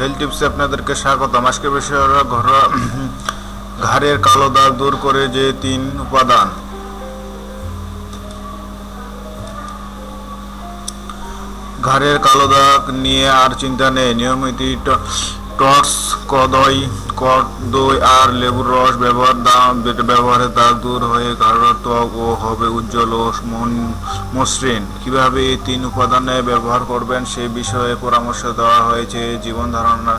Health টিপসে আপনাদেরকে স্বাগতম। আজকে বিষয় হলো ঘরোয়া ঘাড়ের কালো দাগ দূর করে যে তিন উপাদান। ঘাড়ের কালো দাগ নিয়ে আর চিন্তা নেই। নিয়মিত ট- টর্চ কদই কট দই আর লেবুর রস ব্যবহার দাম ব্যবহারে দাগ দূর হয়ে ঘাড়ের ত্বক ও হবে উজ্জ্বল ও মন- মসৃণ। কীভাবে এই তিন উপাদানে ব্যবহার করবেন সেই বিষয়ে পরামর্শ দেওয়া হয়েছে জীবন ধারণা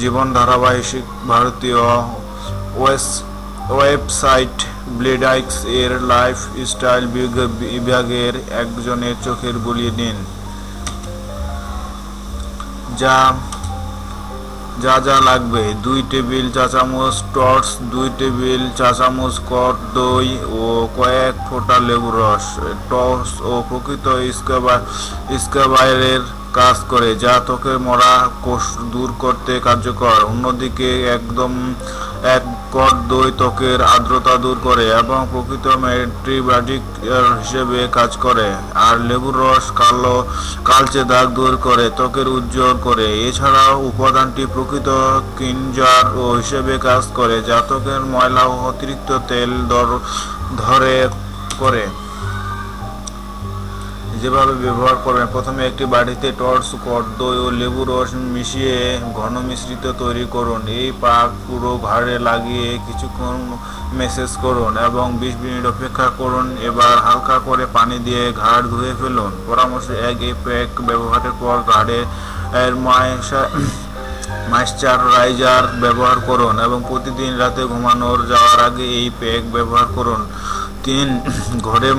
জীবন ধারাবাহিক ভারতীয় ওয়েবসাইট ব্লেডাইক্স এর লাইফ স্টাইল বিভাগের একজনের চোখের বুলিয়ে নিন। যা যা যা লাগবে। দুই টেবিল চা চামচ টর্চ, দুই টেবিল চা চামচ কর দই ও কয়েক ফোঁটা লেবুর রস, টর্চ ও প্রকৃত স্কাবাইরের কাজ করে, যা ত্বকের মরা কোষ দূর করতে কার্যকর। অন্যদিকে একদম এক কট দই ত্বকের আর্দ্রতা দূর করে এবং প্রকৃত ম্যাট্রিবাটিক হিসেবে কাজ করে। আর লেবুর রস, কালো, কালচে দাগ দূর করে, ত্বকের উজ্জ্বল করে। এছাড়াও উপাদানটি প্রকৃত কিনজার ও হিসেবে কাজ করে, যা ত্বকের ময়লা ও অতিরিক্ত তেল ধরে করে। যেভাবে ব্যবহার করবেন, প্রথমে একটি বাড়িতে টর্চ কট দই ও লেবু রস মিশিয়ে ঘন মিশ্রিত তৈরি করুন। এই পাক পুরো ঘাড়ে লাগিয়ে কিছুক্ষণ মেসেজ করুন এবং বিশ মিনিট অপেক্ষা করুন। এবার হালকা করে পানি দিয়ে ঘাড় ধুয়ে ফেলুন। পরামর্শ এক, এই প্যাক ব্যবহারের পর ঘাড়ে ময়সা ময়েশ্চারাইজার ব্যবহার করুন এবং প্রতিদিন রাতে ঘুমানোর যাওয়ার আগে এই প্যাক ব্যবহার করুন। তিন ঘরে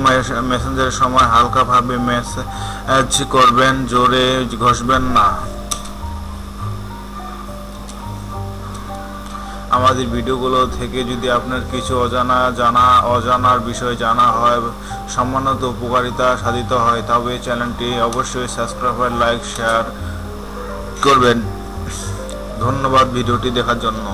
মেসেঞ্জের সময় হালকাভাবে ম্যাসাজ করবেন, জোরে ঘষবেন না। আমাদের ভিডিওগুলো থেকে যদি আপনার কিছু অজানা জানা, অজানার বিষয় জানা হয় সম্মানিত উপকারিতা সাধিত হয়, তবে চ্যানেলটি অবশ্যই সাবস্ক্রাইব লাইক, শেয়ার করবেন। ধন্যবাদ ভিডিওটি দেখার জন্য।